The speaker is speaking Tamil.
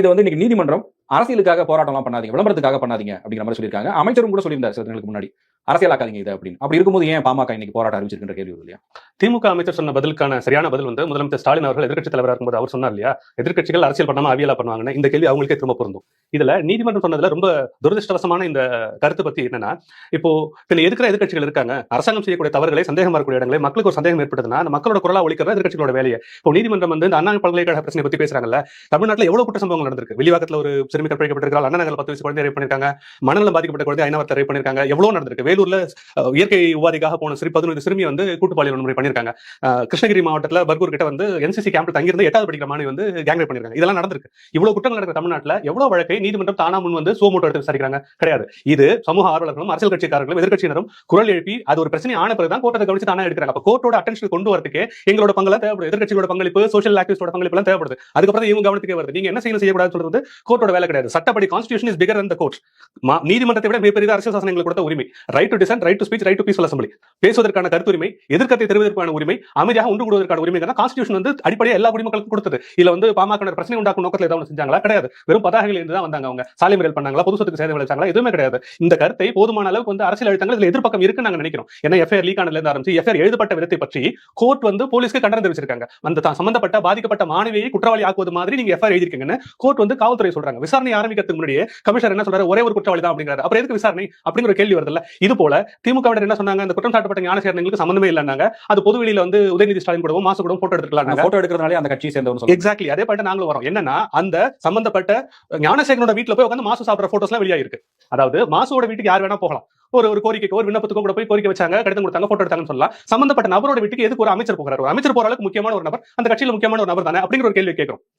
இதை வந்து இன்னைக்கு நீதிமன்றம் அரசியலுக்காக போராட்டம்லாம் பண்ணாதீங்க விளம்பரத்துக்காக பண்ணாதீங்க அப்படிங்கிற மாதிரி சொல்லியிருக்காங்க. அமைச்சரும் கூட சொல்லியிருந்தார் சில தினங்களுக்கு முன்னாடி. அரசியலாக்காதீங்க இதை அப்படின்னு. அப்படி இருக்கும்போது ஏன் பாமக இன்னைக்கு போராட்டம் ஆரம்பிச்சிருக்கின்ற கேள்வி இல்லையா? திமுக அமைச்சர் சொன்ன பதிலுக்கான சரியான பதில் வந்து முதலமைச்சர் ஸ்டாலின் அவர்கள் எதிர்க்கட்சி தலைவராக இருக்கும்போது அவர் சொன்னார் இல்லையா? எதிர்க்கட்சிகள் அரசியல் பண்ணாம அவியலா பண்ணுவாங்கன்னு இந்த கேள்வி அவங்களுக்கே திரும்ப பொருந்தும். இதுல நீதிமன்றம் சொன்னதுல ரொம்ப துரதிருஷ்டவசமான இந்த கருத்து பத்தி என்னன்னா இப்போ இதுல எதிர்க்கிற எதிர்க்கட்சிகள் இருக்காங்க? அரசாங்கம் செய்யக்கூடிய தவறுகளை சந்தேகம் வரக்கூடிய இடங்களை மக்களுக்கு ஒரு சந்தேகம் ஏற்படுதுன்னா அந்த மக்களோட குரலா ஒழிக்கிற எதிர்க்கட்சிகளோட வேலையை. இப்போ நீதிமன்றம் வந்து இந்த அண்ணா பல்கலைக்கழக பிரச்சனை பத்தி பேசுறாங்கல்ல தமிழ்நாட்டில் எவ்வளவு குற்ற சம்பவங்கள் நடந்திருக்கு? வெளிவாக்கத்தில் ஒரு சிறுமி கற்பழிக்கப்பட்டிருக்காங்க அண்ணா நகர் பத்து வயசு குழந்தை ரேப் பண்ணிருக்காங்க மனநலம் பாதிக்கப்பட்ட குழந்தை ஐநாவரத்தை ரேப் பண்ணிருக்காங்க எவ்வளவு நடந்திருக்கு? வேலூர்ல இயற்கை உபாதிக்காக போன சிறு பதினொரு சிறுமி வந்து கூட்டுப்பாலியல் வன்முறை பண்ணிருக்காங்க. கிருஷ்ணகிரி மாவட்டத்துல பர்கூர் கிட்ட வந்து என்சிசி கேம்ப்ல தங்கியிருந்த எட்டாவது படிக்கிற மாணவி வந்து கேங் பண்ணிருக்காங்க. இதெல்லாம் நடந்திருக்கு. இவ்வளவு குற்றங்கள் நடக்கிற தமிழ்நாட்டில் எவ்வளவு வழக்கை நீதிமன்றம் தானா முன் வந்து சோமோட்டோ எடுத்து விசாரிக்கிறாங்க? கிடையாது. இது சமூக ஆர்வலர்களும் அரசியல் கட்சிக்காரர்களும் எதிர்க்கட்சியினரும் குரல் எழுப்பி அது ஒரு பிரச்சனை ஆன பிறகு தான் கோர்ட்டை கவனிச்சு தானே எடுக்கிறாங்க. அப்ப கோர்ட்டோட அட்டென்ஷன் கொண்டு வரதுக்கு எங்களோட பங்கெல்லாம் தேவைப்படுது. எதிர்க்கட்சிகளோட பங்களிப்பு சோஷியல் ஆக்டிவிஸ்டோட பங்களிப்பு எல்லாம் தேவைப்படுது. அதுக்கப்புறம் இவங்க கவனத்துக்கே வருது. நீங்க என்ன செய்யணும் செய்யக்கூடாதுன்னு சொல்றது கோர்ட்டோட வேலை கிடையாது. சட்டப்படி கான்ஸ்டியூஷன் இஸ் பிகர் அந்த கோர்ட் நீதிமன்றத்தை விட மிகப்பெரிய அரசியல் சாசனங்களுக்கு கொடுத்த உரிமை. Right to dissent right to speech right to peaceful assembly பேசுவதற்கான கருத்துரிமை எதிர்க்கத்தை தெரிவதற்கான உரிமை அமைதியாக உண்டு கூடுவதற்கான உரிமை கான்ஸ்டியூஷன் வந்து அடிப்படையா எல்லா குடிமக்களுக்கும் கொடுத்தது. இல்ல வந்து பாமக பிரச்சனை உண்டாக்கும் நோக்கத்தில் ஏதாவது செஞ்சாங்களா? கிடையாது. வெறும் பதாகைகள் இருந்து தான் வந்தாங்க அவங்க. சாலை முறையில் பண்ணாங்களா? பொது சொத்துக்கு சேதம் விளைச்சாங்களா எதுவுமே கிடையாது. இந்த கருத்தை போதுமான அளவுக்கு வந்து அரசியல் அழுத்தங்கள் இதுல எதிர்ப்பக்கம் இருக்குன்னு நாங்க நினைக்கிறோம். ஏன்னா எஃப்ஐஆர் லீக் ஆனதுல இருந்து ஆரம்பிச்சு எஃப்ஐஆர் எழுதப்பட்ட விதத்தை பற்றி கோர்ட் வந்து போலீஸ்க்கு கண்டனம் தெரிவிச்சிருக்காங்க. அந்த தான் சம்பந்தப்பட்ட பாதிக்கப்பட்ட மாணவியை குற்றவாளி ஆக்குவது மாதிரி நீங்க எஃப்ஐஆர் எழுதிருக்கீங்கன்னு கோர்ட் வந்து காவல்துறை சொல்றாங்க. விசாரணை ஆரம்பிக்கிறதுக்கு முன்னாடியே கமிஷனர் என்ன சொல்றாரு? ஒரே ஒரு குற்றவாளி தான் அப்படிங்கிறாரு. அப்புறம் எதுக்கு விசாரணை? அப்படிங்கிற கேள்வி வருதுல்ல. இது போல திமுகவினர் என்ன சொன்னாங்க? அந்த குற்றம் சாட்டப்பட்ட ஞானசேரங்களுக்கு சம்பந்தமே இல்லைன்னாங்க. அது பொது வெளியில வந்து உதயநிதி ஸ்டாலின் கூடவும் மாசு கூடவும் போட்டோ எடுத்துக்கலாம் போட்டோ எடுக்கிறதுனாலே அந்த கட்சியை சேர்ந்தவங்க எக்ஸாக்ட்லி அதே பாட்டு நாங்களும் வரோம் என்னன்னா அந்த சம்பந்தப்பட்ட ஞானசேகரனோட வீட்டுல போய் உட்காந்து மாசு சாப்பிடுற போட்டோஸ் எல்லாம் வெளியாயிருக்கு. அதாவது மாசுவோட வீட்டுக்கு யார் வேணா போகலாம். ஒரு ஒரு கோரிக்கைக்கு ஒரு விண்ணப்பத்துக்கு கூட போய் கோரிக்கை வச்சாங்க கடிதம் கொடுத்தாங்க போட்டோ எடுத்தாங்கன்னு சொல்லலாம். சம்பந்தப்பட்ட நபரோட வீட்டுக்கு எதுக்கு ஒரு அமைச்சர் போகிறார்? ஒரு அமைச்சர் போற அளவுக்கு முக்கியமான ஒரு நபர் அந்த கட்சியில முக்கியமான ஒரு நபர் தானே அப்படிங்கிற ஒரு கேள்வி கேட்கிறோம்.